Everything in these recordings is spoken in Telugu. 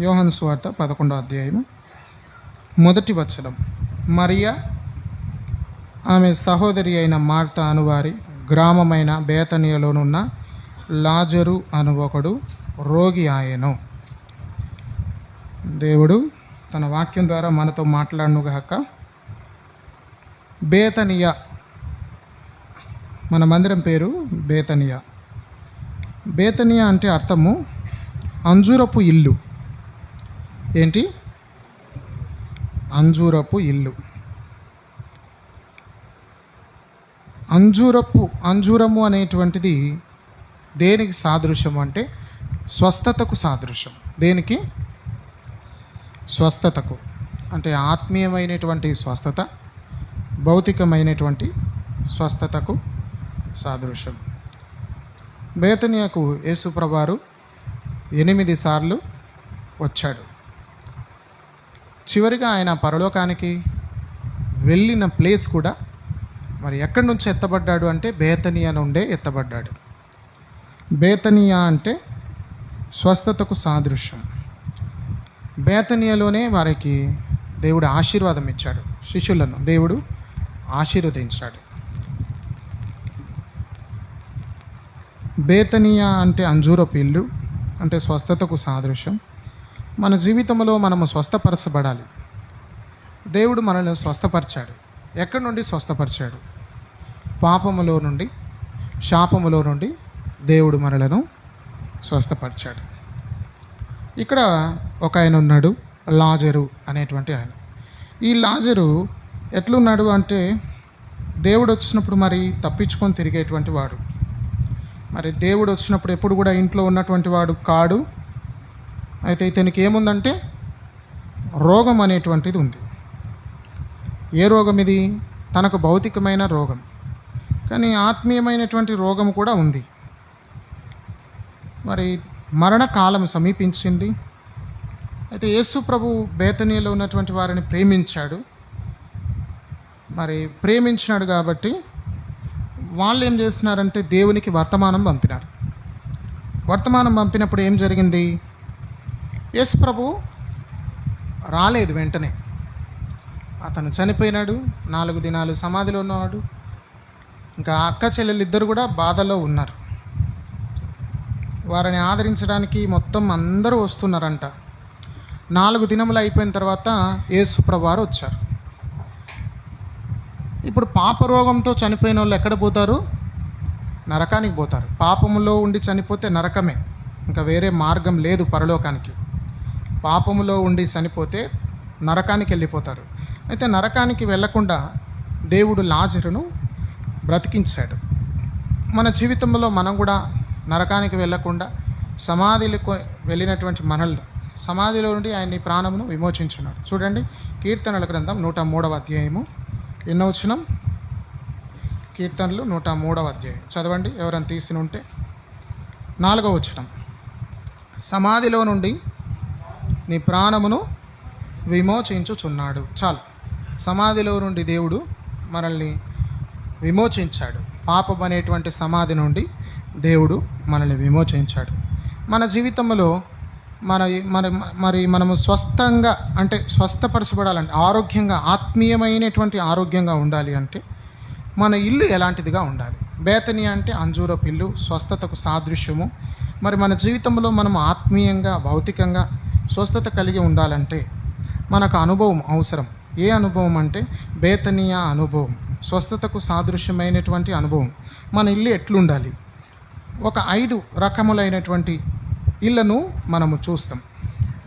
యోహన్ స్వార్త పదకొండో అధ్యాయము. మొదటి వచనం. మరియా ఆమె సహోదరి అయిన మార్త అనువారి గ్రామమైన బేతనియలోనున్న లాజరు అను ఒకడు రోగి ఆయను. దేవుడు తన వాక్యం ద్వారా మనతో మాట్లాడుగాక బేతనియ మన మందిరం పేరు బేతనియ. బేతనియ అంటే అర్థము అంజూరపు ఇల్లు. ఏంటి? అంజూరపు ఇల్లు. అంజూరపు అంజూరము అనేటువంటిది దేనికి సాదృశ్యం అంటే స్వస్థతకు సాదృశ్యం. దేనికి? స్వస్థతకు. అంటే ఆత్మీయమైనటువంటి స్వస్థత భౌతికమైనటువంటి స్వస్థతకు సాదృశ్యం. బేతనియకు యేసుప్రభారు ఎనిమిది సార్లు వచ్చాడు. చివరిగా ఆయన పరలోకానికి వెళ్ళిన ప్లేస్ కూడా మరి ఎక్కడి నుంచి ఎత్తబడ్డాడు అంటే బేతనియా నుండే ఎత్తబడ్డాడు. బేతనియా అంటే స్వస్థతకు సాదృశ్యం. బేతనియలోనే వారికి దేవుడు ఆశీర్వాదం ఇచ్చాడు. శిష్యులను దేవుడు ఆశీర్వదించాడు. బేతనియా అంటే అంజూరపు ఇల్లు అంటే స్వస్థతకు సాదృశ్యం. మన జీవితంలో మనము స్వస్థపరచబడాలి. దేవుడు మనల్ని స్వస్థపరిచాడు. ఎక్కడి నుండి స్వస్థపరిచాడు? పాపములో నుండి శాపములో నుండి దేవుడు మనలను స్వస్థపరిచాడు. ఇక్కడ ఒక ఆయన ఉన్నాడు లాజరు అనేటువంటి ఆయన. ఈ లాజరు ఎట్లున్నాడు అంటే దేవుడు వచ్చినప్పుడు మరి తప్పించుకొని తిరిగేటువంటి వాడు. మరి దేవుడు వచ్చినప్పుడు ఎప్పుడు కూడా ఇంట్లో ఉన్నటువంటి వాడు కాడు అయితే ఇతనికి ఏముందంటే రోగం అనేటువంటిది ఉంది. ఏ రోగం ఇది? తనకు భౌతికమైన రోగం. కానీ ఆత్మీయమైనటువంటి రోగం కూడా ఉంది. మరి మరణకాలం సమీపించింది. అయితే యేసు ప్రభు బేతనీలో ఉన్నటువంటి వారిని ప్రేమించాడు. మరి ప్రేమించినాడు కాబట్టి వాళ్ళు ఏం చేస్తున్నారంటే దేవునికి వర్తమానం పంపినారు. వర్తమానం పంపినప్పుడు ఏం జరిగింది? యేసు ప్రభు రాలేదు వెంటనే. అతను చనిపోయినాడు నాలుగు దినాలు సమాధిలో ఉన్నవాడు. ఇంకా అక్క చెల్లెలు ఇద్దరు కూడా బాధలో ఉన్నారు. వారిని ఆదరించడానికి మొత్తం అందరూ వస్తున్నారంట. నాలుగు దినములు అయిపోయిన తర్వాత యేసుప్రభువారు వచ్చారు. ఇప్పుడు పాప రోగంతో చనిపోయిన వాళ్ళు ఎక్కడ పోతారు? నరకానికి పోతారు. పాపములో ఉండి చనిపోతే నరకమే. ఇంకా వేరే మార్గం లేదు పరలోకానికి. పాపములో ఉండి చనిపోతే నరకానికి వెళ్ళిపోతారు. అయితే నరకానికి వెళ్ళకుండా దేవుడు లాజరును బ్రతికించాడు. మన జీవితంలో మనం కూడా నరకానికి వెళ్ళకుండా సమాధిలకు వెళ్ళినటువంటి మనల్ని సమాధిలో నుండి ఆయన ప్రాణమును విమోచించున్నాడు. చూడండి కీర్తనల గ్రంథం నూట మూడవ అధ్యాయము. ఎన్నో కీర్తనలు నూట మూడవ అధ్యాయం. చదవండి ఎవరైనా తీసి ఉంటే నాలుగవ వచ్చినం సమాధిలో నుండి నీ ప్రాణమును విమోచించుచున్నాడు. చాలు. సమాధిలో నుండి దేవుడు మనల్ని విమోచించాడు. పాపం అనేటువంటి సమాధి నుండి దేవుడు మనల్ని విమోచించాడు. మన జీవితంలో మన మన మరి మనము స్వస్థంగా అంటే స్వస్థపరచబడాలంటే ఆరోగ్యంగా ఆత్మీయమైనటువంటి ఆరోగ్యంగా ఉండాలి అంటే మన ఇల్లు ఎలాంటిదిగా ఉండాలి. బేతని అంటే అంజూరపు ఇల్లు స్వస్థతకు సాదృశ్యము. మరి మన జీవితంలో మనం ఆత్మీయంగా భౌతికంగా స్వస్థత కలిగి ఉండాలంటే మనకు అనుభవం అవసరం. ఏ అనుభవం అంటే బేతనీయ అనుభవం. స్వస్థతకు సాదృశ్యమైనటువంటి అనుభవం. మన ఇల్లు ఎట్లుండాలి? ఒక ఐదు రకములైనటువంటి ఇళ్ళను మనము చూస్తాం.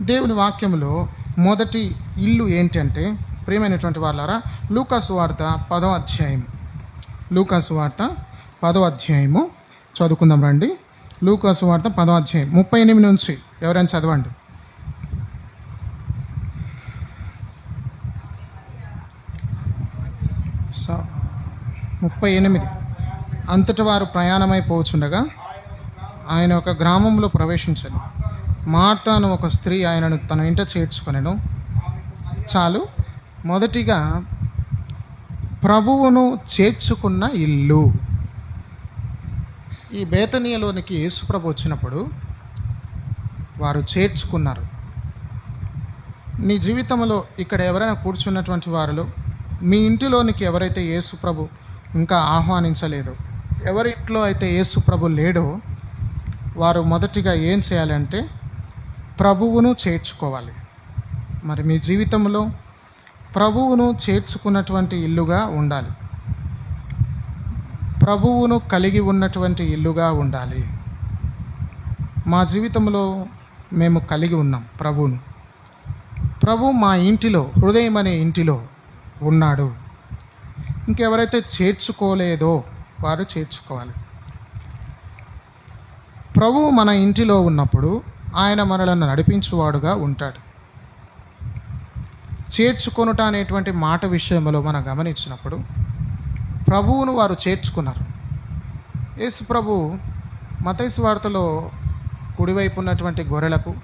దేవుని వాక్యంలో మొదటి ఇల్లు ఏంటంటే ప్రియమైనటువంటి వాళ్ళారా లూకాసు వార్త పదో అధ్యాయం లూకాసు వార్త పదో అధ్యాయము. చదువుకుందాం రండి. లూకాసు వార్త పదో అధ్యాయం. ముప్పై ఎనిమిది నుంచి ఎవరైనా చదవండి సో ముప్పై ఎనిమిది. అంతటి వారు ప్రయాణమైపోవచ్చుండగా ఆయన ఒక గ్రామంలో ప్రవేశించాను. మార్తాను ఒక స్త్రీ ఆయనను తన ఇంట చేర్చుకొనెను. చాలు మొదటిగా ప్రభువును చేర్చుకున్న ఇల్లు. ఈ బేతనీయలోనికి యేసుప్రభు వచ్చినప్పుడు వారు చేర్చుకున్నారు. నీ జీవితంలో ఇక్కడ ఎవరైనా కూర్చున్నటువంటి వారిలో మీ ఇంటిలోనికి ఎవరైతే యేసుప్రభు ప్రభు ఇంకా ఆహ్వానించలేదు. ఎవరింట్లో అయితే యేసు ప్రభు లేడో వారు మొదటిగా ఏం చేయాలంటే ప్రభువును చేర్చుకోవాలి. మరి మీ జీవితంలో ప్రభువును చేర్చుకున్నటువంటి ఇల్లుగా ఉండాలి. ప్రభువును కలిగి ఉన్నటువంటి ఇల్లుగా ఉండాలి. మా జీవితంలో మేము కలిగి ఉన్నాం ప్రభువును. ప్రభు మా ఇంటిలో హృదయం అనే ఇంటిలో ఉన్నాడు. ఇంకెవరైతే చేర్చుకోలేదో వారు చేర్చుకోవాలి. ప్రభువు మన ఇంటిలో ఉన్నప్పుడు ఆయన మనలను నడిపించువాడుగా ఉంటాడు. చేర్చుకొనుట అనేటువంటి మాట విషయంలో మనం గమనించినప్పుడు ప్రభువును వారు చేర్చుకున్నారు. యేసు ప్రభు మతైసు వార్తలో కుడివైపు ఉన్నటువంటి గొర్రెలకు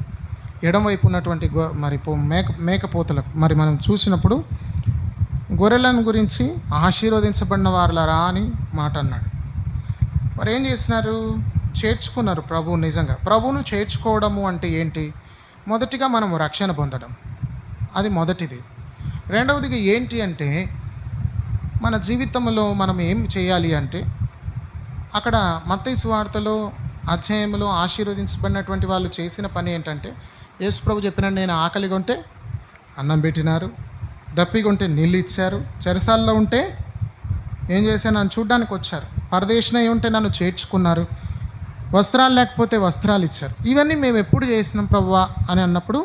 ఎడమవైపు ఉన్నటువంటి గొ మరి మేక మేకపోతలకు మరి మనం చూసినప్పుడు గొర్రెలను గురించి ఆశీర్వదించబడిన వారులరా అని మాట అన్నాడు. మరి ఏం చేసినారు చేర్చుకున్నారు ప్రభువు నిజంగా. ప్రభువును చేర్చుకోవడము అంటే ఏంటి? మొదటిగా మనం రక్షణ పొందడం. అది మొదటిది. రెండవదిగా ఏంటి అంటే మన జీవితంలో మనం ఏం చేయాలి అంటే అక్కడ మత్తైసు వార్తలో అధ్యాయంలో ఆశీర్వదించబడినటువంటి వాళ్ళు చేసిన పని ఏంటంటే యేసు ప్రభు చెప్పిన నేను ఆకలిగా ఉంటే అన్నం పెట్టినారు. దప్పిగా ఉంటే నీళ్ళు ఇచ్చారు. చెరసాల్లో ఉంటే ఏం చేశారు? నన్ను చూడ్డానికి వచ్చారు. పరదేశనై ఉంటే నన్ను చేర్చుకున్నారు. వస్త్రాలు లేకపోతే వస్త్రాలు ఇచ్చారు. ఇవన్నీ మేము ఎప్పుడు చేసినాం ప్రవ్వా అని అన్నప్పుడు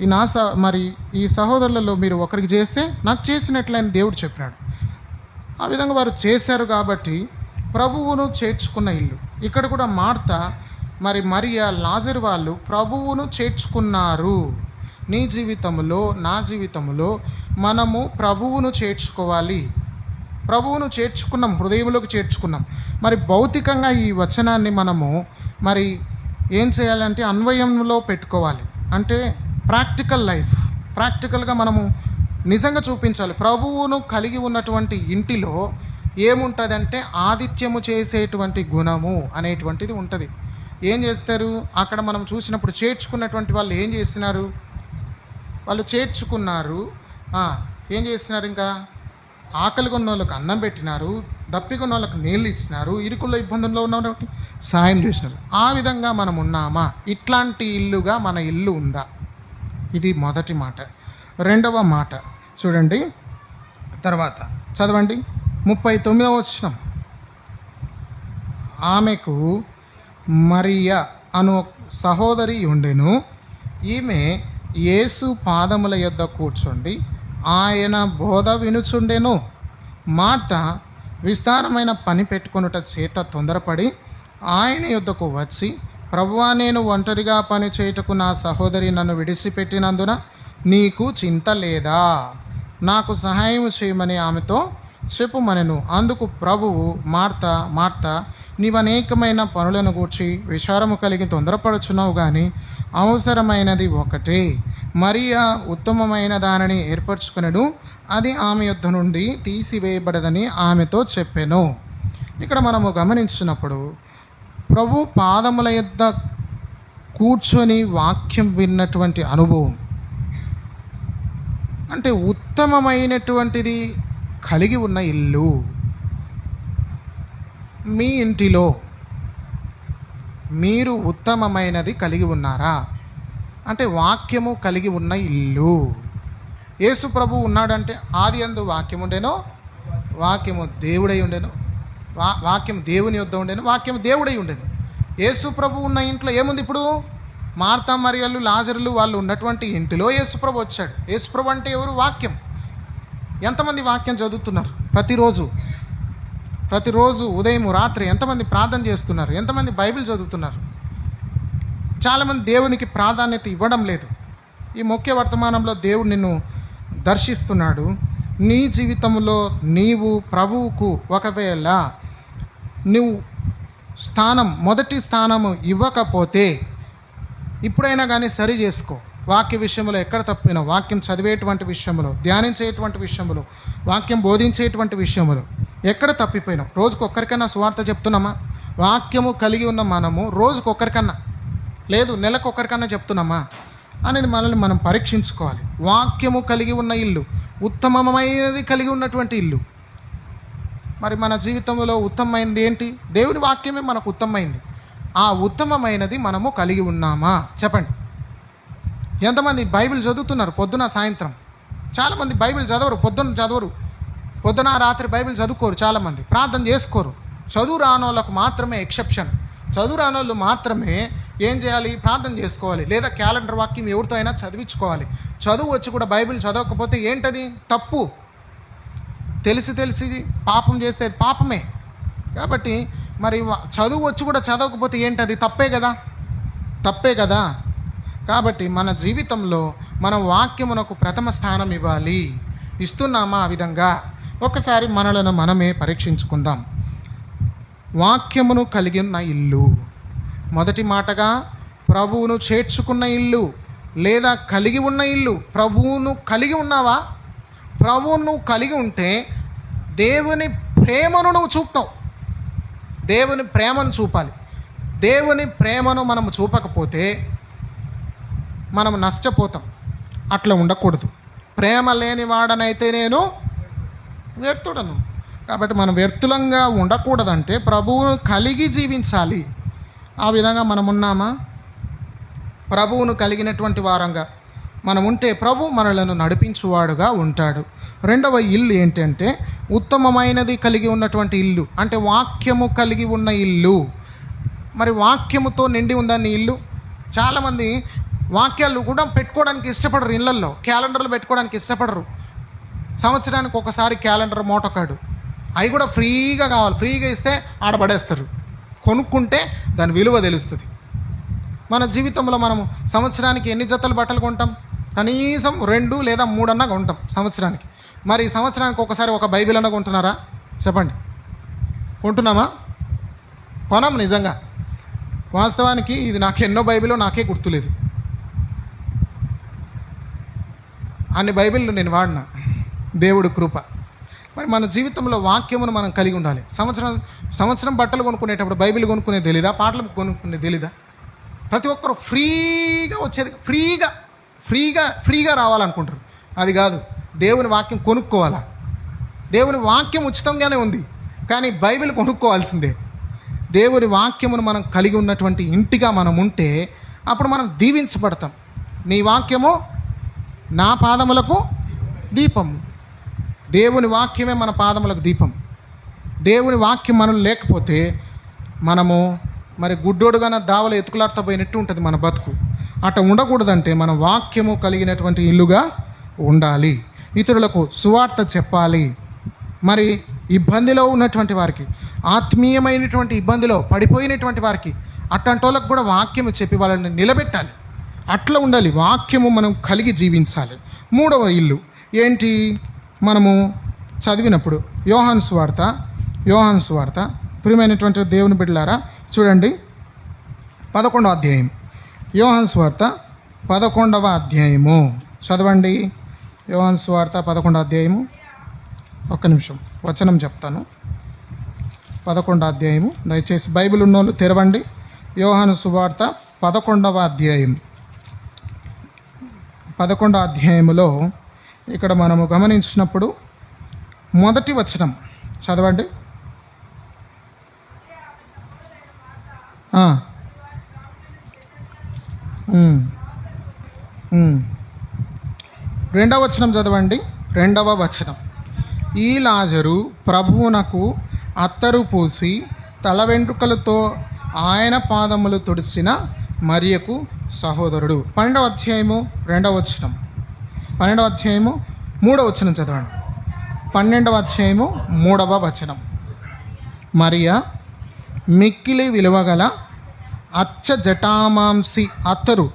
ఈ నా స మరి ఈ సహోదరులలో మీరు ఒకరికి చేస్తే నాకు చేసినట్లయిన దేవుడు చెప్పినాడు. ఆ విధంగా వారు చేశారు కాబట్టి ప్రభువును చేర్చుకున్న ఇల్లు. ఇక్కడ కూడా మార్త మరి మరియా లాజర్ వాళ్ళు ప్రభువును చేర్చుకున్నారు. నీ జీవితంలో నా జీవితంలో మనము ప్రభువును చేర్చుకోవాలి. ప్రభువును చేర్చుకున్నాం హృదయంలోకి చేర్చుకున్నాం. మరి భౌతికంగా ఈ వచనాన్ని మనము మరి ఏం చేయాలంటే అన్వయంలో పెట్టుకోవాలి. అంటే ప్రాక్టికల్ లైఫ్ ప్రాక్టికల్గా మనము నిజంగా చూపించాలి. ప్రభువును కలిగి ఉన్నటువంటి ఇంటిలో ఏముంటుందంటే ఆదిత్యము చేసేటువంటి గుణము అనేటువంటిది ఉంటుంది. ఏం చేస్తారు? అక్కడ మనం చూసినప్పుడు చేర్చుకున్నటువంటి వాళ్ళు ఏం చేస్తున్నారు? వాళ్ళు చేర్చుకున్నారు. ఏం చేస్తున్నారు ఇంకా? ఆకలిగా ఉన్న వాళ్ళకి అన్నం పెట్టినారు దప్పిగా ఉన్న వాళ్ళకి నీళ్ళు ఇచ్చినారు ఇరుకుల్లో ఇబ్బందుల్లో ఉన్న సాయం చేసినారు. ఆ విధంగా మనం ఉన్నామా? ఇట్లాంటి ఇల్లుగా మన ఇల్లు ఉందా? ఇది మొదటి మాట. రెండవ మాట. చూడండి. తర్వాత చదవండి. ముప్పై తొమ్మిదవ వచ్చిన ఆమెకు మరియా అను సహోదరి ఉండెను. ఈమె యేసు పాదముల యొద్ద కూర్చుండి ఆయన బోధ వినుచుండెను. మాట విస్తారమైన పని పెట్టుకొనుట చేత తొందరపడి ఆయన యొద్దకు వచ్చి ప్రభువా నేను ఒంటరిగా పని చేయుటకు నా సహోదరి నన్ను విడిచిపెట్టినందున నీకు చింత లేదా? నాకు సహాయం చేయమని ఆమెతో చెప్పుమనెను. అందుకు ప్రభువు మార్త మార్త నీవనేకమైన పనులను గూర్చి విచారము కలిగి తొందరపడుచున్నావు కానీ అవసరమైనది ఒకటే. మరియా ఉత్తమమైన దానిని ఏర్పరచుకునడు అది ఆమె యుద్ధ నుండి తీసివేయబడదని ఆమెతో చెప్పాను. ఇక్కడ మనము గమనించినప్పుడు ప్రభు పాదముల యొద్ద కూర్చొని వాక్యం విన్నటువంటి అనుభవం. అంటే ఉత్తమమైనటువంటిది కలిగి ఉన్న ఇల్లు. మీ ఇంటిలో మీరు ఉత్తమమైనది కలిగి ఉన్నారా? అంటే వాక్యము కలిగి ఉన్న ఇల్లు. యేసు ప్రభు ఉన్నాడంటే ఆది అందు వాక్యం ఉండేనో? వాక్యము దేవుడై ఉండేను? వా వాక్యం దేవుని యొద్ద ఉండేను? వాక్యం దేవుడై ఉండేను? యేసు ప్రభు ఉన్న ఇంట్లో ఏముంది ఇప్పుడు? మార్తా మరియలు లాజరులు వాళ్ళు ఉన్నటువంటి ఇంటిలో యేసుప్రభు వచ్చాడు. యేసుప్రభు అంటే ఎవరు? వాక్యం. ఎంతమంది వాక్యం చదువుతున్నారు ప్రతిరోజు? ప్రతిరోజు ఉదయం రాత్రి ఎంతమంది ప్రార్థన చేస్తున్నారు? ఎంతమంది బైబిల్ చదువుతున్నారు? చాలామంది దేవునికి ప్రాధాన్యత ఇవ్వడం లేదు. ఈ ముఖ్య వర్తమానంలో దేవుడు నిన్ను దర్శిస్తున్నాడు. నీ జీవితంలో నీవు ప్రభువుకు ఒకవేళ నువ్వు స్థానం మొదటి స్థానము ఇవ్వకపోతే ఇప్పుడైనా కానీ సరి చేసుకో. వాక్య విషయంలో ఎక్కడ తప్పినా వాక్యం చదివేటువంటి విషయంలో ధ్యానించేటువంటి విషయంలో వాక్యం బోధించేటువంటి విషయంలో ఎక్కడ తప్పిపోయినాం? రోజుకు ఒక్కరికన్నా సువార్త చెప్తున్నామా? వాక్యము కలిగి ఉన్న మనము రోజుకు ఒక్కరికన్నా లేదు నెలకు ఒక్కరికన్నా చెప్తున్నామా? అనేది మనల్ని మనం పరీక్షించుకోవాలి. వాక్యము కలిగి ఉన్న ఇల్లు ఉత్తమమైనది కలిగి ఉన్నటువంటి ఇల్లు. మరి మన జీవితంలో ఉత్తమమైనది ఏంటి? దేవుని వాక్యమే మనకు ఉత్తమమైంది. ఆ ఉత్తమమైనది మనము కలిగి ఉన్నామా? చెప్పండి. ఎంతమంది బైబిల్ చదువుతున్నారు పొద్దున సాయంత్రం? చాలామంది బైబిల్ చదవరు పొద్దున చదవరు. పొద్దున రాత్రి బైబిల్ చదువుకోరు చాలామంది. ప్రార్థన చేసుకోరు. చదువు రానోళ్ళకు మాత్రమే ఎక్సెప్షన్. చదువు రానోళ్ళు మాత్రమే ఏం చేయాలి? ప్రార్థన చేసుకోవాలి. లేదా క్యాలెండర్ వాక్యం ఎవరితో అయినా చదివించుకోవాలి. చదువు వచ్చి కూడా బైబిల్ చదవకపోతే ఏంటది? తప్పు. తెలిసి తెలిసి పాపం చేస్తే అది పాపమే. కాబట్టి మరి చదువు వచ్చి కూడా చదవకపోతే ఏంటది? తప్పే కదా? తప్పే కదా? కాబట్టి మన జీవితంలో మనం వాక్యమునకు ప్రథమ స్థానం ఇవ్వాలి. ఇస్తున్నామా ఆ విధంగా? ఒకసారి మనలను మనమే పరీక్షించుకుందాం. వాక్యమును కలిగిన ఇల్లు. మొదటి మాటగా ప్రభువును చేర్చుకున్న ఇల్లు లేదా కలిగి ఉన్న ఇల్లు. ప్రభువును కలిగి ఉన్నావా? ప్రభువును కలిగి ఉంటే దేవుని ప్రేమను నువ్వు చూపుతావు. దేవుని ప్రేమను చూపాలి. దేవుని ప్రేమను మనము చూపకపోతే మనం నష్టపోతాం. అట్లా ఉండకూడదు. ప్రేమ లేని వాడనైతే నేను వ్యర్థుడను. కాబట్టి మనం వ్యర్థులంగా ఉండకూడదంటే ప్రభువును కలిగి జీవించాలి. ఆ విధంగా మనం ఉన్నామా? ప్రభువును కలిగినటువంటి వారంగా మనం ఉంటే ప్రభు మనలను నడిపించువాడుగా ఉంటాడు. రెండవ ఇల్లు ఏంటంటే ఉత్తమమైనది కలిగి ఉన్నటువంటి ఇల్లు అంటే వాక్యము కలిగి ఉన్న ఇల్లు. మరి వాక్యముతో నిండి ఉందని ఇల్లు? చాలామంది వాక్యాలు కూడా పెట్టుకోవడానికి ఇష్టపడరు ఇళ్ళల్లో క్యాలెండర్లు పెట్టుకోవడానికి ఇష్టపడరు. సంవత్సరానికి ఒకసారి క్యాలెండర్ మోటకాడు. అవి కూడా ఫ్రీగా కావాలి. ఫ్రీగా ఇస్తే ఆడబడేస్తారు కొనుక్కుంటే దాని విలువ తెలుస్తుంది. మన జీవితంలో మనము సంవత్సరానికి ఎన్ని జతలు బట్టలు కొంటాం? కనీసం రెండు లేదా మూడన్నా కొంటాం సంవత్సరానికి. మరి ఈ సంవత్సరానికి ఒకసారి ఒక బైబిల్ అన్న కొంటున్నారా? చెప్పండి. కొంటున్నామా? కొనం నిజంగా. వాస్తవానికి ఇది నాకు ఎన్నో బైబిలో నాకే గుర్తులేదు. అన్ని బైబిళ్ళు నేను వాడినా. దేవుడు కృప. మరి మన జీవితంలో వాక్యమును మనం కలిగి ఉండాలి. సంవత్సరం సంవత్సరం బట్టలు కొనుక్కునేటప్పుడు బైబిల్ కొనుక్కునే తెలీదా? పాటలు కొనుక్కునే తెలీదా? ప్రతి ఒక్కరు ఫ్రీగా వచ్చేది ఫ్రీగా ఫ్రీగా ఫ్రీగా రావాలనుకుంటారు. అది కాదు దేవుని వాక్యం కొనుక్కోవాలా? దేవుని వాక్యం ఉచితంగానే ఉంది కానీ బైబిల్ కొనుక్కోవాల్సిందే. దేవుని వాక్యమును మనం కలిగి ఉన్నటువంటి ఇంటిగా మనం ఉంటే అప్పుడు మనం దీవించబడతాం. నీ వాక్యము నా పాదములకు దీపం దేవుని వాక్యమే మన పాదములకు దీపం. దేవుని వాక్యం మనం లేకపోతే మనము మరి గుడ్డోడుగాన దావలు ఎతుకులాడుతూ పోయినట్టు ఉంటుంది మన బతుకు. అట్లా ఉండకూడదంటే మన వాక్యము కలిగినటువంటి ఇల్లుగా ఉండాలి. ఇతరులకు సువార్త చెప్పాలి. మరి ఇబ్బందిలో ఉన్నటువంటి వారికి ఆత్మీయమైనటువంటి ఇబ్బందిలో పడిపోయినటువంటి వారికి అట్టంటోళ్ళకు కూడా వాక్యము చెప్పి వాళ్ళని నిలబెట్టాలి. అట్లా ఉండాలి. వాక్యము మనం కలిగి జీవించాలి. మూడవ ఇల్లు. ఏంటి? మనము చదివినప్పుడు యోహాన్స్ వార్త యోహాన్స్ వార్త ప్రియమైనటువంటి దేవుని బిడ్డలారా చూడండి. పదకొండవ అధ్యాయం. యోహాన్స్ వార్త పదకొండవ అధ్యాయము. చదవండి. యోహాన్స్ వార్త పదకొండవ అధ్యాయము. ఒక్క నిమిషం వచనం చెప్తాను. పదకొండవ అధ్యాయము. దయచేసి బైబిల్ ఉన్నోళ్ళు తెరవండి. యోహాను సువార్త పదకొండవ అధ్యాయం పదకొండవ అధ్యాయములో ఇక్కడ మనము గమనించినప్పుడు మొదటి వచనం. చదవండి. రెండవ వచనం చదవండి. రెండవ వచనం. ఈ లాజరు ప్రభువునకు అత్తరు పూసి తల వెంట్రుకలతో ఆయన పాదములు తుడిసిన మరియకు సహోదరుడు. పన్నెండవ అధ్యాయము రెండవ వచనం. పన్నెండవ అధ్యాయము మూడవ వచనం చదవండి. పన్నెండవ అధ్యాయము మూడవ వచనం. మరియా మిక్కిలి విలువగల అచ్చ జటామాంసి అత్తరు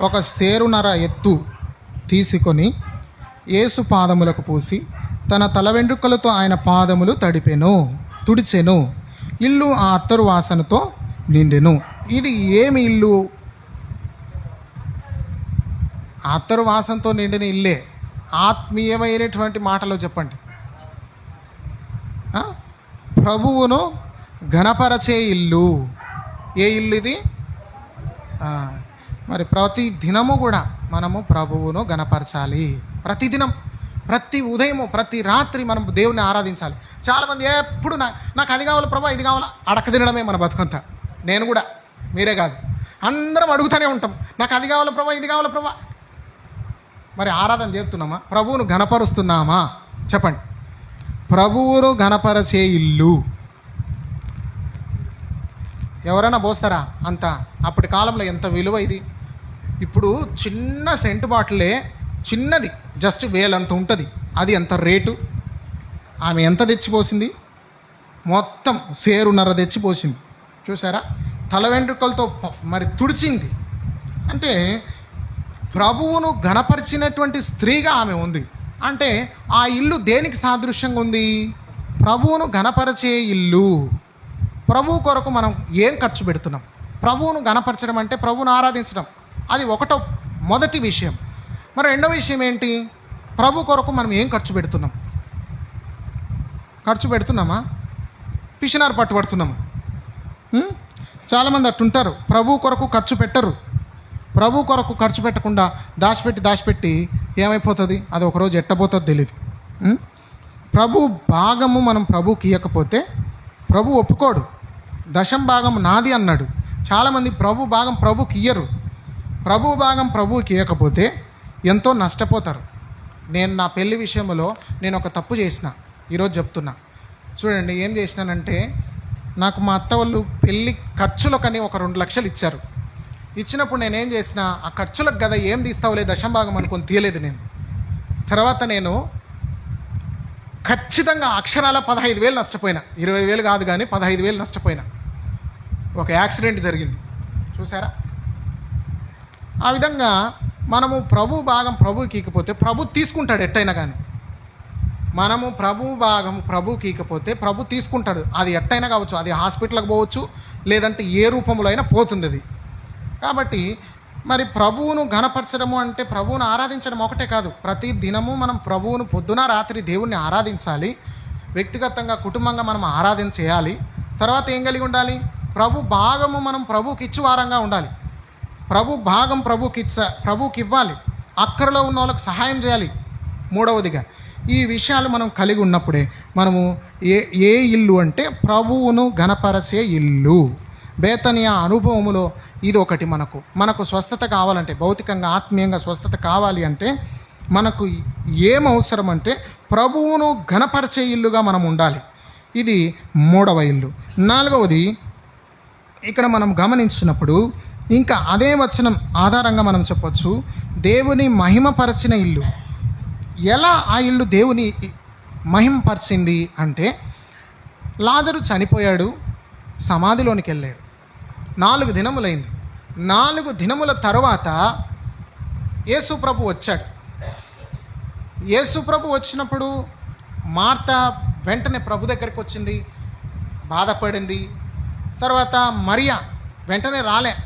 ఒక సేరునర ఎత్తు తీసుకొని యేసు పాదములకు పూసి తన తల వెంట్రుకలతో ఆయన పాదములు తడిపెను తుడిచెను. ఇల్లు ఆ అత్తరు వాసనతో నిండెను. ఇది ఏమి ఇల్లు? అత్తరు వాసనతో నిండిన ఇల్లే. ఆత్మీయమైనటువంటి మాటలో చెప్పండి. ప్రభువును ఘనపరచే ఇల్లు. ఏ ఇల్లు ఇది మరి ప్రతి దినము కూడా మనము ప్రభువును గణపరచాలి ప్రతిదినం ప్రతి ఉదయము ప్రతి రాత్రి మనం దేవుని ఆరాధించాలి. చాలామంది ఎప్పుడు నా నాకు అది కావాలి ప్రభా ఇది కావాలా? అడక తినడమే మన బతుకంతా. నేను కూడా మీరే కాదు. అందరం అడుగుతూనే ఉంటాం నాకు అది కావాలి ప్రభా ఇది కావాలి ప్రభా? మరి ఆరాధన చేస్తున్నామా? ప్రభువును గణపరుస్తున్నామా చెప్పండి. ప్రభువును ఘనపరచే ఇల్లు. ఎవరైనా పోస్తారా? అంత. అప్పటి కాలంలో ఎంత విలువ ఇది? ఇప్పుడు చిన్న సెంటు బాటిలే చిన్నది. జస్ట్ వేలంత ఉంటుంది. అది ఎంత రేటు? ఆమె ఎంత తెచ్చిపోసింది? మొత్తం సేరున్నర తెచ్చిపోసింది. చూసారా? తల వెంట్రుకలతో మరి తుడిచింది. అంటే ప్రభువును గణపరిచినటువంటి స్త్రీగా ఆమె ఉంది. అంటే ఆ ఇల్లు దేనికి సాదృశ్యంగా ఉంది? ప్రభువును ఘనపరిచే ఇల్లు. ప్రభువు కొరకు మనం ఏం ఖర్చు పెడుతున్నాం? ప్రభువును గణపరచడం అంటే ప్రభువును ఆరాధించడం. అది ఒకటో మొదటి విషయం. మరి రెండో విషయం ఏంటి? ప్రభు కొరకు మనం ఏం ఖర్చు పెడుతున్నాం? ఖర్చు పెడుతున్నామా? పిషనారు పట్టుబడుతున్నామా? చాలామంది అట్టుంటారు. ప్రభు కొరకు ఖర్చు పెట్టరు. ప్రభు కొరకు ఖర్చు పెట్టకుండా దాచిపెట్టి దాచిపెట్టి ఏమైపోతుంది? అది ఒకరోజు ఎట్టబోతుందో తెలియదు ప్రభు భాగము మనం ప్రభుకి ఇవ్వకపోతే ప్రభు ఒప్పుకోడు. దశం భాగం నాది అన్నాడు. చాలామంది ప్రభు భాగం ప్రభుకి ఇయ్యరు. ప్రభు భాగం ప్రభుకి ఇవ్వకపోతే ఎంతో నష్టపోతారు. నేను నా పెళ్ళి విషయంలో నేను ఒక తప్పు చేసిన. ఈరోజు చెప్తున్నా. చూడండి ఏం చేసినానంటే నాకు మా అత్త వాళ్ళు పెళ్ళి ఖర్చులకని ఒక రెండు లక్షలు ఇచ్చారు. ఇచ్చినప్పుడు నేనేం చేసిన ఆ ఖర్చులకు కదా ఏం తీస్తావులే దశం భాగం అనుకొని తీయలేదు నేను. తర్వాత నేను ఖచ్చితంగా అక్షరాల పదహైదు వేలు నష్టపోయినా. ఇరవై వేలు కాదు కానీ పదహైదు వేలు నష్టపోయినా. ఒక యాక్సిడెంట్ జరిగింది. చూసారా ఆ విధంగా మనము ప్రభు భాగం ప్రభుకి ఇకపోతే ప్రభు తీసుకుంటాడు ఎట్టయినా కానీ. మనము ప్రభు భాగం ప్రభుకి ఇకపోతే ప్రభు తీసుకుంటాడు. అది ఎట్టయినా కావచ్చు అది హాస్పిటల్కి పోవచ్చు లేదంటే ఏ రూపంలో అయినా పోతుంది అది కాబట్టి మరి ప్రభువును ఘనపరచడము అంటే ప్రభువును ఆరాధించడం ఒకటే కాదు. ప్రతి దినము మనం ప్రభువును పొద్దున రాత్రి దేవుణ్ణి ఆరాధించాలి. వ్యక్తిగతంగా కుటుంబంగా మనం ఆరాధన చేయాలి. తర్వాత ఏం కలిగి ఉండాలి? ప్రభు భాగము మనం ప్రభుకి ఇచ్చువారంగా ఉండాలి. ప్రభు భాగం ప్రభుకి ఇచ్చ ప్రభుకి ఇవ్వాలి. అక్కరలో ఉన్న వాళ్ళకి సహాయం చేయాలి. మూడవదిగా ఈ విషయాలు మనం కలిగి ఉన్నప్పుడే మనము ఏ ఏ ఇల్లు అంటే ప్రభువును గణపరచే ఇల్లు. బేతనియా అనుభవములో ఇది ఒకటి మనకు. మనకు స్వస్థత కావాలంటే భౌతికంగా ఆత్మీయంగా స్వస్థత కావాలి అంటే మనకు ఏం అవసరం అంటే ప్రభువును ఘనపరిచే ఇల్లుగా మనం ఉండాలి. ఇది మూడవ ఇల్లు. నాలుగవది ఇక్కడ మనం గమనించినప్పుడు ఇంకా అదే వచనం ఆధారంగా మనం చెప్పొచ్చు దేవుని మహిమపరచిన ఇల్లు. ఎలా ఆ ఇల్లు దేవుని మహిమపరిచింది అంటే లాజరు చనిపోయాడు సమాధిలోనికి వెళ్ళాడు. నాలుగు దినములైంది. నాలుగు దినముల తర్వాత యేసుప్రభు వచ్చాడు. యేసుప్రభు వచ్చినప్పుడు మార్త వెంటనే ప్రభు దగ్గరికి వచ్చింది బాధపడింది. తర్వాత మరియా వెంటనే రాలే.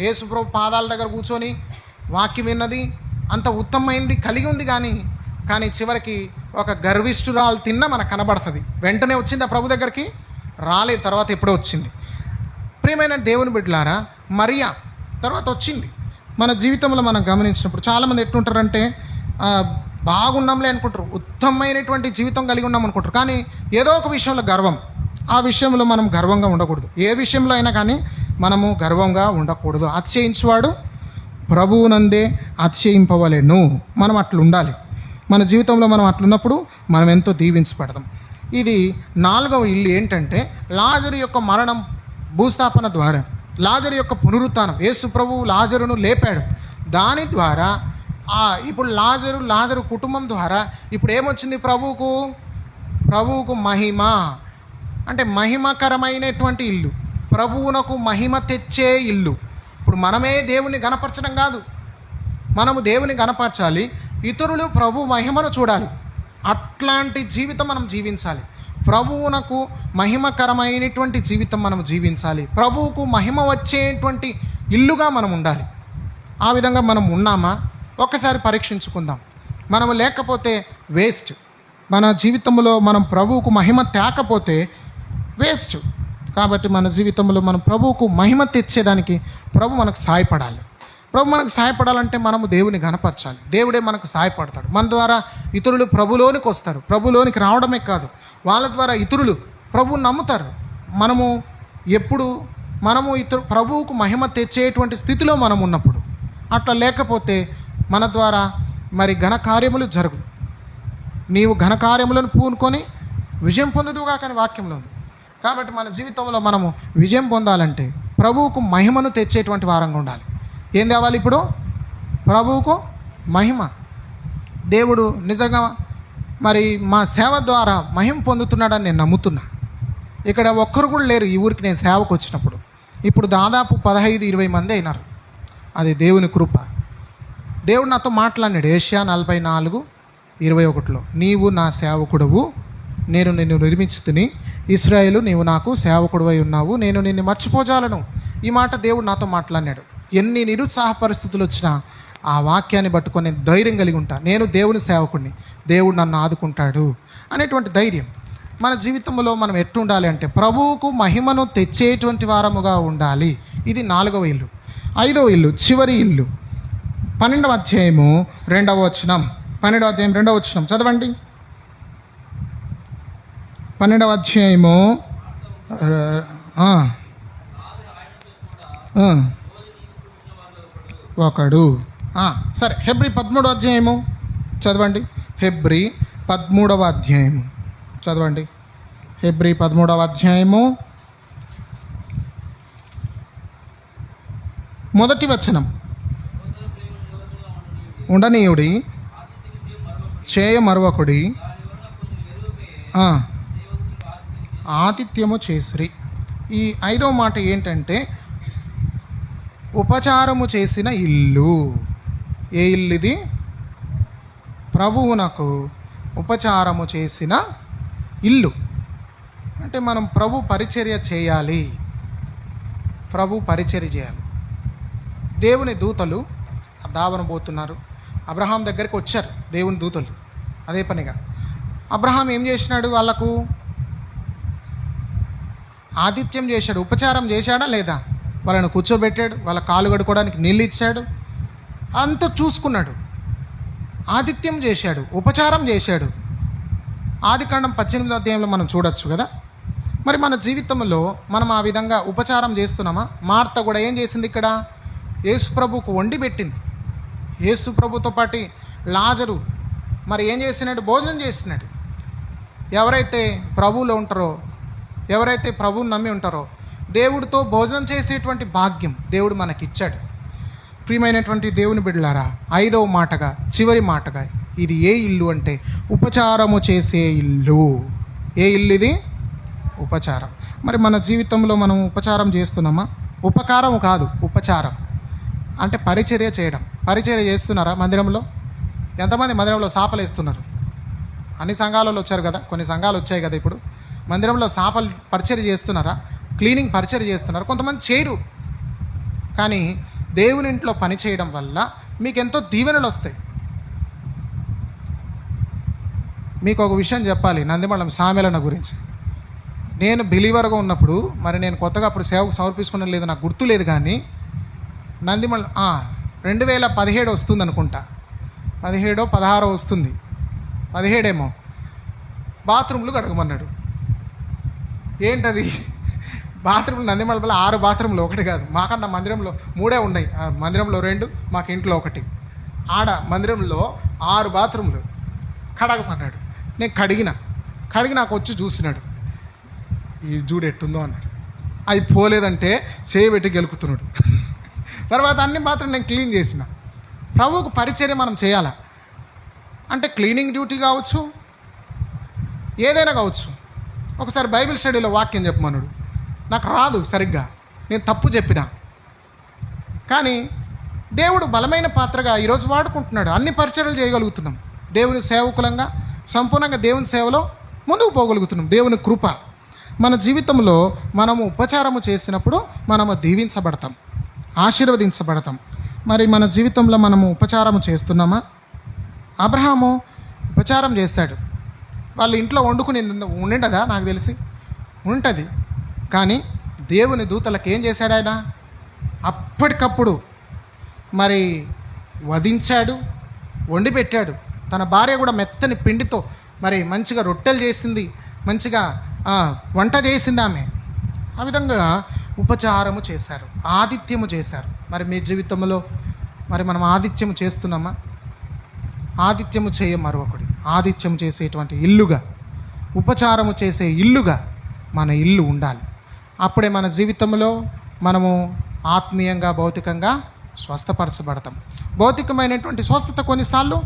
యేసుప్రభు పాదాల దగ్గర కూర్చొని వాక్యం విన్నది అంత ఉత్తమమైంది కలిగి ఉంది కానీ కానీ చివరికి ఒక గర్విష్ఠురాలు తిన్న మనకు కనబడుతుంది. వెంటనే వచ్చింది ఆ ప్రభు దగ్గరికి? రాలేదు తర్వాత ఎప్పుడో వచ్చింది. ప్రియమైన దేవుని బిడ్డలారా మరియా తర్వాత వచ్చింది. మన జీవితంలో మనం గమనించినప్పుడు చాలామంది ఎట్లుంటారంటే బాగున్నాంలే అనుకుంటారు ఉత్తమమైనటువంటి జీవితం కలిగి ఉన్నాం అనుకుంటారు. కానీ ఏదో ఒక విషయంలో గర్వం ఆ విషయంలో మనం గర్వంగా ఉండకూడదు. ఏ విషయంలో అయినా కానీ మనము గర్వంగా ఉండకూడదు. అతిశయించువాడు ప్రభువునందే అతిశయింపవలేను. మనం అట్లా ఉండాలి మన జీవితంలో మనం అట్లున్నప్పుడు మనం ఎంతో దీవించబడదాం ఇది నాలుగవ ఇల్లు ఏంటంటే లాజరు యొక్క మరణం భూస్థాపన ద్వారా లాజరు యొక్క పునరుత్నం యేసు ప్రభువు లాజరును లేపాడు. దాని ద్వారా ఇప్పుడు లాజరు లాజరు కుటుంబం ద్వారా ఇప్పుడు ఏమొచ్చింది ప్రభువుకు? ప్రభువుకు మహిమ. అంటే మహిమకరమైనటువంటి ఇల్లు. ప్రభువునకు మహిమ తెచ్చే ఇల్లు. ఇప్పుడు మనమే దేవుని గనపరచడం కాదు. మనము దేవుని గనపరచాలి ఇతరులు ప్రభు మహిమను చూడాలి. అట్లాంటి జీవితం మనం జీవించాలి. ప్రభువునకు మహిమకరమైనటువంటి జీవితం మనం జీవించాలి. ప్రభువుకు మహిమ వచ్చేటువంటి ఇల్లుగా మనం ఉండాలి. ఆ విధంగా మనం ఉన్నామా? ఒక్కసారి పరీక్షించుకుందాం. మనం లేకపోతే వేస్ట్ మన జీవితంలో మనం ప్రభువుకు మహిమ తేకపోతే వేస్ట్ కాబట్టి మన జీవితంలో మనం ప్రభువుకు మహిమ తెచ్చేదానికి ప్రభు మనకు సహాయపడాలి. ప్రభు మనకు సహాయపడాలంటే మనము దేవుని గనపరచాలి దేవుడే మనకు సహాయపడతాడు. మన ద్వారా ఇతరులు ప్రభులోనికి వస్తారు. ప్రభులోనికి రావడమే కాదు వాళ్ళ ద్వారా ఇతరులు ప్రభు నమ్ముతారు. మనము ఎప్పుడు మనము ఇతరు ప్రభువుకు మహిమ తెచ్చేటువంటి స్థితిలో మనం ఉన్నప్పుడు అట్లా లేకపోతే మన ద్వారా మరి ఘనకార్యములు జరుగు. నీవు ఘనకార్యములను పూనుకొని విజయం పొందుదుగా కానీ వాక్యంలో కాబట్టి మన జీవితంలో మనము విజయం పొందాలంటే ప్రభువుకు మహిమను తెచ్చేటువంటి వారంగా ఉండాలి. ఏం తేవాలి ఇప్పుడు? ప్రభువుకు మహిమ. దేవుడు నిజంగా మరి మా సేవ ద్వారా మహిమ పొందుతున్నాడని నేను నమ్ముతున్నా. ఇక్కడ ఒక్కరు కూడా లేరు ఈ ఊరికి నేను సేవకు వచ్చినప్పుడు. ఇప్పుడు దాదాపు పదహైదు ఇరవై మంది అయినారు. అది దేవుని కృప. దేవుడు నాతో మాట్లాడినాడు. ఏషియా నలభై నాలుగు ఇరవై ఒకటిలో నీవు నా సేవకుడవు. నేను నిన్ను నిర్మించుతుని. ఇస్రాయేలు నీవు నాకు సేవకుడువై ఉన్నావు. నేను నిన్ను మర్చిపోజాలను. ఈ మాట దేవుడు నాతో మాట్లాడినాడు. ఎన్ని నిరుత్సాహ పరిస్థితులు వచ్చినా ఆ వాక్యాన్ని పట్టుకొని నేను ధైర్యం కలిగి ఉంటాను నేను దేవుని సేవకుడిని దేవుడు నన్ను ఆదుకుంటాడు అనేటువంటి ధైర్యం. మన జీవితంలో మనం ఎట్టుండాలి అంటే ప్రభువుకు మహిమను తెచ్చేటువంటి వారముగా ఉండాలి. ఇది నాలుగవ ఇల్లు. ఐదవ ఇల్లు చివరి ఇల్లు. పన్నెండవ అధ్యాయము రెండవ వచనం. పన్నెండవ అధ్యాయం రెండవ వచనం. చదవండి. పన్నెండవ అధ్యాయము ఒకడు. సరే హెబ్రి పదమూడవ అధ్యాయము. చదవండి. హెబ్రి పదమూడవ అధ్యాయము. చదవండి. హెబ్రి పదమూడవ అధ్యాయము. మొదటి వచనం. ఉండనీయుడి చేయ మరొకడి ఆతిథ్యము చేసిరి. ఈ ఐదవ మాట ఏంటంటే ఉపచారము చేసిన ఇల్లు. ఏ ఇల్లు ఇది ప్రభువునకు ఉపచారము చేసిన ఇల్లు. అంటే మనం ప్రభు పరిచర్య చేయాలి. ప్రభు పరిచర్య చేయాలి. దేవుని దూతలు దావన పోతున్నారు. అబ్రహాం దగ్గరికి వచ్చారు దేవుని దూతలు. అదే పనిగా. అబ్రహాం ఏం చేసినాడు వాళ్ళకు? ఆతిథ్యం చేశాడు. ఉపచారం చేశాడా లేదా? వాళ్ళని కూర్చోబెట్టాడు వాళ్ళ కాలు కడుకోవడానికి నీళ్ళు ఇచ్చాడు. అంత చూసుకున్నాడు. ఆతిథ్యం చేశాడు ఉపచారం చేశాడు. ఆదికాండం పద్దెనిమిదో అధ్యాయంలో మనం చూడొచ్చు కదా? మరి మన జీవితంలో మనం ఆ విధంగా ఉపచారం చేస్తున్నామా? మార్త కూడా ఏం చేసింది ఇక్కడ? యేసుప్రభుకు వండి పెట్టింది. యేసుప్రభుతో పాటు పాటి లాజరు మరి ఏం చేసినాడు? భోజనం చేసినాడు. ఎవరైతే ప్రభువులో ఉంటారో ఎవరైతే ప్రభువుని నమ్మి ఉంటారో దేవుడితో భోజనం చేసేటువంటి భాగ్యం దేవుడు మనకిచ్చాడు. ప్రియమైనటువంటి దేవుని బిడ్డలారా ఐదవ మాటగా చివరి మాటగా ఇది ఏ ఇల్లు అంటే ఉపచారము చేసే ఇల్లు. ఏ ఇల్లు ఇది? ఉపచారం. మరి మన జీవితంలో మనం ఉపచారం చేస్తున్నామా? ఉపకారం కాదు ఉపచారం. అంటే పరిచర్య చేయడం. పరిచర్య చేస్తున్నారా మందిరంలో? ఎంతమంది మందిరంలో సాపలు వేస్తున్నారు? అన్ని సంఘాలలో వచ్చారు కదా? కొన్ని సంఘాలు వచ్చాయి కదా ఇప్పుడు? మందిరంలో సాపలు పరిచర్య చేస్తున్నారా? క్లీనింగ్ పరిచయం చేస్తున్నారు. కొంతమంది చేయరు. కానీ దేవుని ఇంట్లో పని చేయడం వల్ల మీకు ఎంతో దీవెనలు వస్తాయి. మీకు ఒక విషయం చెప్పాలి నందిమల్లం సామెలన గురించి. నేను బిలీవర్గా ఉన్నప్పుడు మరి నేను కొత్తగా అప్పుడు సేవకు సమర్పించుకున్న లేదు నాకు గుర్తు లేదు కానీ నందిమల్ రెండు వేల పదిహేడు వస్తుంది అనుకుంటా పదిహేడో పదహారో వస్తుంది. పదిహేడేమో. బాత్రూమ్లు కడగమన్నాడు. ఏంటది? బాత్రూమ్లు నందిమలపల్లి ఆరు బాత్రూమ్లు ఒకటి కాదు. మాకన్నా మందిరంలో మూడే ఉన్నాయి. ఆ మందిరంలో రెండు మాకు ఇంట్లో ఒకటి. ఆడ మందిరంలో ఆరు బాత్రూమ్లు. కడగమన్నాడు. నేను కడిగిన. కడిగి నాకు వచ్చి చూసినాడు. ఈ జూడు ఎట్టుందో అన్నాడు. అది పోలేదంటే చేయబెట్టి గెలుకుతున్నాడు. తర్వాత అన్ని మాత్రం నేను క్లీన్ చేసిన. ప్రభువుకు పరిచర్య మనం చేయాలా? అంటే క్లీనింగ్ డ్యూటీ కావచ్చు ఏదైనా కావచ్చు. ఒకసారి బైబిల్ స్టడీలో వాక్యం చెప్పమన్నాడు. నాకు రాదు సరిగ్గా. నేను తప్పు చెప్పిన. కానీ దేవుడు బలమైన పాత్రగా ఈరోజు వాడుకుంటున్నాడు. అన్ని పరిచయలు చేయగలుగుతున్నాం. దేవుని సేవకులంగా సంపూర్ణంగా దేవుని సేవలో ముందుకు పోగలుగుతున్నాం. దేవుని కృప. మన జీవితంలో మనము ఉపచారము చేసినప్పుడు మనము దీవించబడతాం. ఆశీర్వదించబడతాం. మరి మన జీవితంలో మనము ఉపచారము చేస్తున్నామా? అబ్రహాము ఉపచారం చేశాడు. వాళ్ళ ఇంట్లో వండుకుని ఉండిండదా? నాకు తెలిసి. ఉంటుంది. కానీ దేవుని దూతలకు ఏం చేశాడు ఆయన? అప్పటికప్పుడు మరి వధించాడు వండిపెట్టాడు తన భార్య కూడా మెత్తని పిండితో మరి మంచిగా రొట్టెలు చేసింది మంచిగా వంట చేసింది ఆమె. ఆ విధంగా ఉపచారము చేశారు ఆతిథ్యము చేశారు. మరి మీ జీవితంలో మరి మనం ఆతిథ్యము చేస్తున్నామా? ఆతిథ్యము చేయ మరొకటి ఆదిత్యం చేసేటువంటి ఇల్లుగా ఉపచారము చేసే ఇల్లుగా మన ఇల్లు ఉండాలి. అప్పుడే మన జీవితంలో మనము ఆత్మీయంగా భౌతికంగా స్వస్థపరచబడతాం. భౌతికమైనటువంటి స్వస్థత కొన్నిసార్లు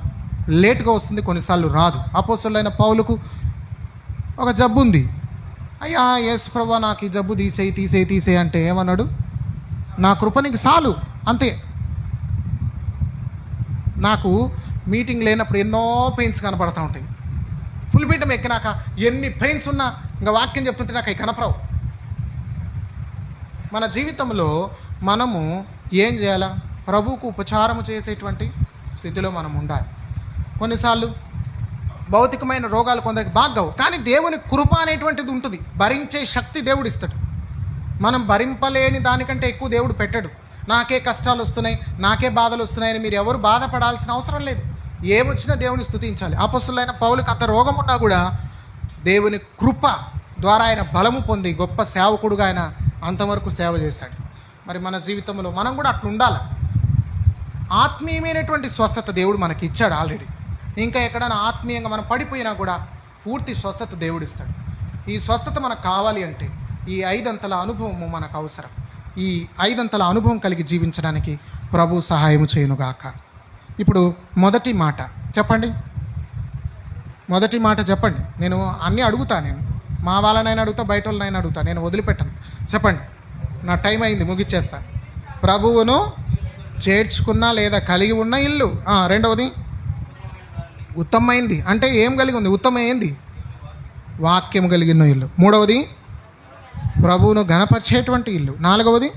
లేటుగా వస్తుంది కొన్నిసార్లు రాదు. అపోసలైన పౌలుకు ఒక జబ్బు ఉంది. అయ్యా యేసు ప్రభా నాకు ఈ జబ్బు తీసేయి తీసేయి తీసేయి అంటే ఏమన్నాడు? నా కృప నీకు చాలు అంతే. నాకు మీటింగ్ లేనప్పుడు ఎన్నో పెయిన్స్ కనపడతా ఉంటాయి. పులిపీఠం ఎక్కినాక ఎన్ని పెయిన్స్ ఉన్నా ఇంకా వాక్యం చెప్తుంటే నాకు అవి కనపడవు. మన జీవితంలో మనము ఏం చేయాలా? ప్రభువుకు ఉపచారము చేసేటువంటి స్థితిలో మనం ఉండాలి. కొన్నిసార్లు భౌతికమైన రోగాలు కొందరికి బాగవు కానీ దేవుని కృప అనేటువంటిది ఉంటుంది. భరించే శక్తి దేవుడు ఇస్తాడు. మనం భరింపలేని దానికంటే ఎక్కువ దేవుడు పెట్టడు. నాకే కష్టాలు వస్తున్నాయి నాకే బాధలు వస్తున్నాయని మీరు ఎవరు బాధపడాల్సిన అవసరం లేదు. ఏమొచ్చినా దేవుని స్థుతించాలి. అపస్సులైన పౌలకు అంత రోగం ఉన్నా కూడా దేవుని కృప ద్వారా ఆయన బలము పొంది గొప్ప సేవకుడుగా ఆయన అంతవరకు సేవ చేశాడు. మరి మన జీవితంలో మనం కూడా అట్లా ఉండాలి? ఆత్మీయమైనటువంటి స్వస్థత దేవుడు మనకి ఇచ్చాడు ఆల్రెడీ. ఇంకా ఎక్కడైనా ఆత్మీయంగా మనం పడిపోయినా కూడా పూర్తి స్వస్థత దేవుడు ఇస్తాడు. ఈ స్వస్థత మనకు కావాలి అంటే ఈ ఐదంతల అనుభవము మనకు అవసరం. ఈ ఐదంతల అనుభవం కలిగి జీవించడానికి ప్రభు సహాయము చేయనుగాక. ఇప్పుడు మొదటి మాట చెప్పండి? మొదటి మాట చెప్పండి. నేను అన్నీ అడుగుతా నేను. మా వాళ్ళనైనా అడుగుతా బయట వాళ్ళనైనా అడుగుతా. నేను వదిలిపెట్టను. చెప్పండి. నా టైం అయింది ముగిచ్చేస్తా. ప్రభువును చేర్చుకున్న లేదా కలిగి ఉన్న ఇల్లు. రెండవది ఉత్తమమైంది. అంటే ఏం కలిగి ఉంది? ఉత్తమమైంది. వాక్యం కలిగిన ఇల్లు. మూడవది ప్రభువును గణపరిచేటువంటి ఇల్లు. నాలుగవది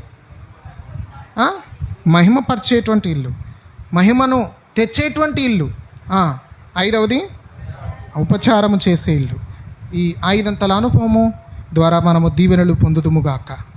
మహిమపరిచేటువంటి ఇల్లు. మహిమను తెచ్చేటువంటి ఇల్లు. ఐదవది ఉపచారము చేసే ఇల్లు. ఈ ఐదంతల అనుభవము ద్వారా మనము దీవెనలు పొందుదుముగాక